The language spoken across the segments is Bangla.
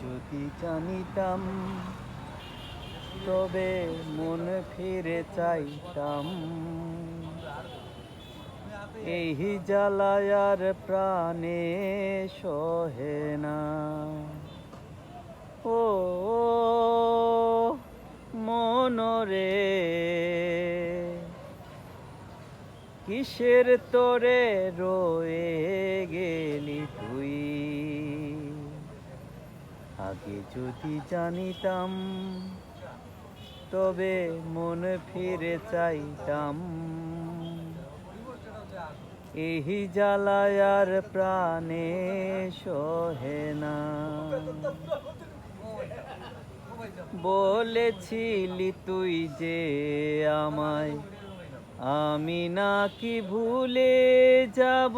যদি জানিতাম, তবে মন ফিরে চাইতাম। এই জ্বালায়ার প্রাণে সহে না। ও মনরে কিসের তোরে রয়ে গেলি তুই? আগে যদি জানিতাম, তবে মন ফিরে চাইতাম। এই জ্বালায়ার প্রাণে সহে না। বলেছিলি তুই যে আমায়, আমি নাকি ভুলে যাব,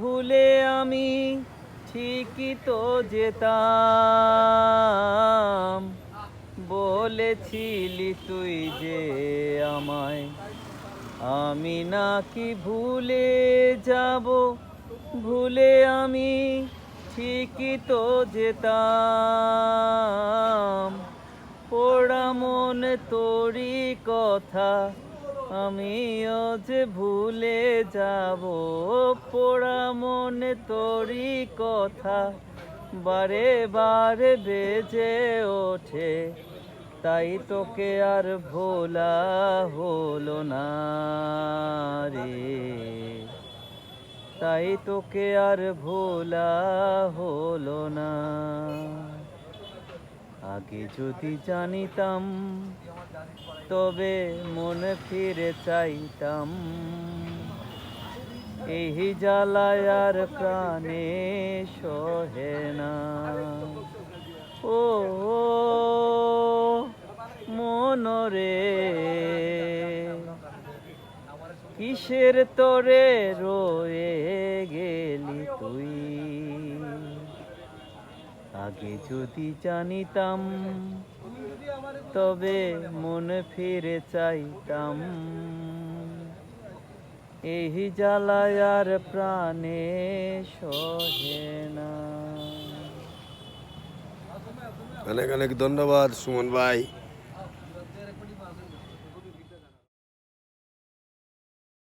ভুলে আমি ঠিকই তো যেতাম। বলেছিলি তুই যে আমায়। আমি নাকি ভুলে যাব, ভুলে আমি ঠিকই তো যেতাম। পোড়া মন তোরই কথা আমিও যে ভুলে যাব, পোড়া মনে তোরই কথা। বারে বারে বেজে ওঠে, তাই তোকে আর ভোলা হলো না রে। তাই তোকে আর ভোলা হলো না। আগে যদি জানিতাম, তবে মন ফিরে চাইতাম। এই জ্বালায়ার প্রাণে সহে না। ও, মনরে, কিসের তরে রয়ে গেলি তুই? আগে যদি জানিতাম, তবে মন ফিরে চাইতাম। এই জ্বালায়ার প্রাণে সহে না। অনেক অনেক ধন্যবাদ সুমন ভাই।